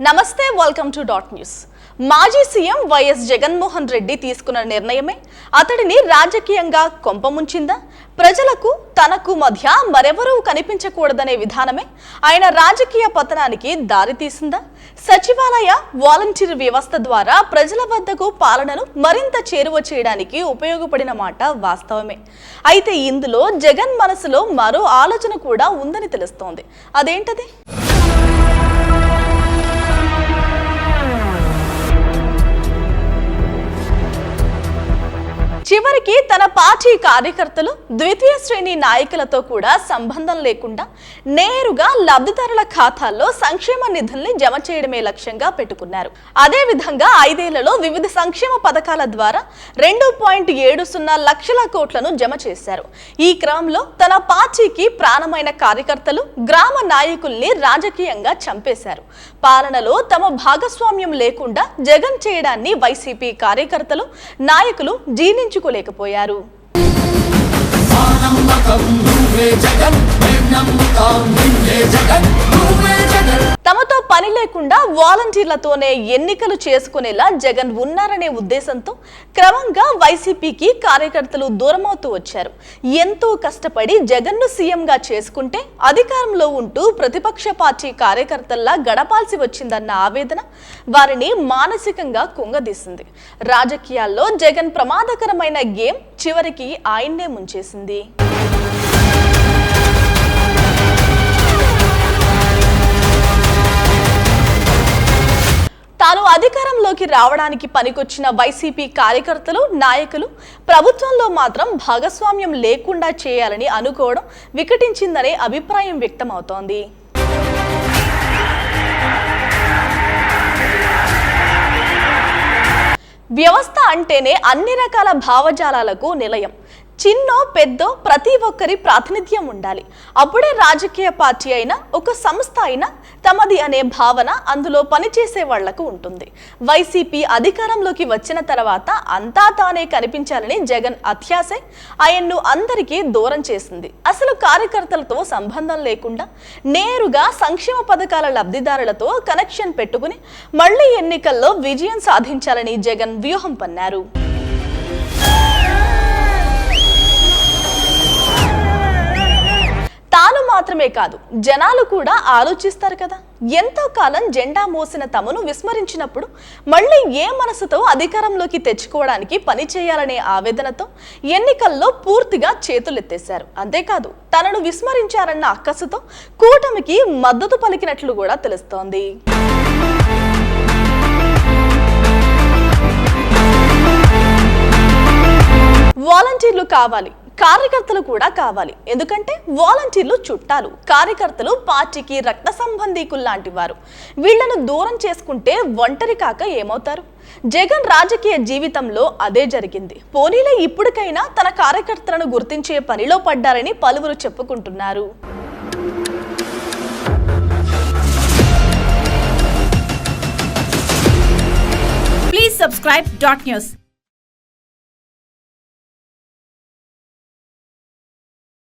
నమస్తే welcome to dot news మాజీ CM YS Jaganmohan Reddy తీసుకున్న నిర్ణయమే అతడిని రాజకీయంగా కొంపముంచిందా ప్రజలకు తనకు మధ్య మరెవరూ కనిపించకూడదనే విధానమే ఆయన రాజకీయ పతనానికి దారితీసిందా సచివాలయ వాలంటీర్ వ్యవస్థ ద్వారా ప్రజల వద్దకు పాలనను మరింత చేరువ చేయడానికి ఉపయోగపడిన మాట వాస్తవమే. అయితే ఇందులో జగన్ మనసులో మరో ఆలోచన కూడా ఉందని తెలుస్తోంది. అదేంటది? చివరికి తన పార్టీ కార్యకర్తలు ద్వితీయ శ్రేణి నాయకులతో కూడా సంబంధం లేకుండా నేరుగా లబ్ధిదారుల ఖాతాల్లో సంక్షేమ నిధుల్ని జమ చేయడమే లక్ష్యంగా పెట్టుకున్నారు. అదే విధంగా ఐదేళ్ళలో వివిధ సంక్షేమ పథకాల ద్వారా రెండు పాయింట్ ఏడు సున్నా లక్షల కోట్లను జమ చేశారు. ఈ క్రమంలో తన పార్టీకి ప్రాణమైన కార్యకర్తలు గ్రామ నాయకుల్ని రాజకీయంగా చంపేశారు. పాలనలో తమ భాగస్వామ్యం లేకుండా జగన్ చేయడాన్ని వైసీపీ కార్యకర్తలు నాయకులు జీర్ణించుకోలేక జీర్ణించుకోలేకపోయారు నమ్మకం నువ్వే జగన్ మేం లేకుండా వాలంటీర్లతోనే ఎన్నికలు చేసుకునేలా జగన్ ఉన్నారనే ఉద్దేశంతో క్రమంగా వైసీపీకి కార్యకర్తలు దూరమవుతూ వచ్చారు. ఎంతో కష్టపడి జగన్ను సీఎంగా చేసుకుంటే అధికారంలో ఉంటూ ప్రతిపక్ష పార్టీ కార్యకర్తల్లా గడపాల్సి వచ్చిందన్న ఆవేదన వారిని మానసికంగా కుంగదీసింది. రాజకీయాల్లో జగన్ ప్రమాదకరమైన గేమ్ చివరికి ఆయన్నే ముంచేసింది. అధికారంలోకి రావడానికి పనికొచ్చిన వైసీపీ కార్యకర్తలు నాయకులు ప్రభుత్వంలో మాత్రం భాగస్వామ్యం లేకుండా చేయాలని అనుకోవడం వికటించిందనే అభిప్రాయం వ్యక్తమవుతోంది. వ్యవస్థ అంటేనే అన్ని రకాల భావజాలాలకు నిలయం. చిన్నో పెద్దో ప్రతి ఒక్కరి ప్రాతినిధ్యం ఉండాలి. అప్పుడే రాజకీయ పార్టీ అయినా ఒక సంస్థ అయినా తమది అనే భావన అందులో పనిచేసే వాళ్ళకు ఉంటుంది. వైసీపీ అధికారంలోకి వచ్చిన తర్వాత అంతా తానే కనిపించాలని జగన్ అత్యాసే ఆయన్ను అందరికీ దూరం చేసింది. అసలు కార్యకర్తలతో సంబంధం లేకుండా నేరుగా సంక్షేమ పథకాల లబ్ధిదారులతో కనెక్షన్ పెట్టుకుని మళ్ళీ ఎన్నికల్లో విజయం సాధించాలని జగన్ వ్యూహం పన్నారు. మాత్రమే కాదు జనాలు కూడా ఆలోచిస్తారు కదా. ఎంతో కాలం జెండా మోసిన తమను విస్మరించినప్పుడు మళ్ళీ ఏ మనసుతో అధికారంలోకి తెచ్చుకోవడానికి పని చేయాలనే ఆవేదనతో ఎన్నికల్లో పూర్తిగా చేతులెత్తేశారు. అంతేకాదు తనను విస్మరించారన్న అక్కసుతో కూటమికి మద్దతు పలికినట్లు కూడా తెలుస్తోంది. వాలంటీర్లు కావాలి కార్యకర్తలు కూడా కావాలి. ఎందుకంటే వాలంటీర్లు చుట్టాలు కార్యకర్తలు పార్టీకి రక్త సంబంధీకులు లాంటి వారు. వీళ్ళను దూరం చేసుకుంటే ఒంటరి కాక ఏమవుతారు? జగన్ రాజకీయ జీవితంలో అదే జరిగింది. పోనీలే ఇప్పటికైనా తన కార్యకర్తలను గుర్తించే పనిలో పడ్డారని పలువురు చెప్పుకుంటున్నారు. Please subscribe dot news.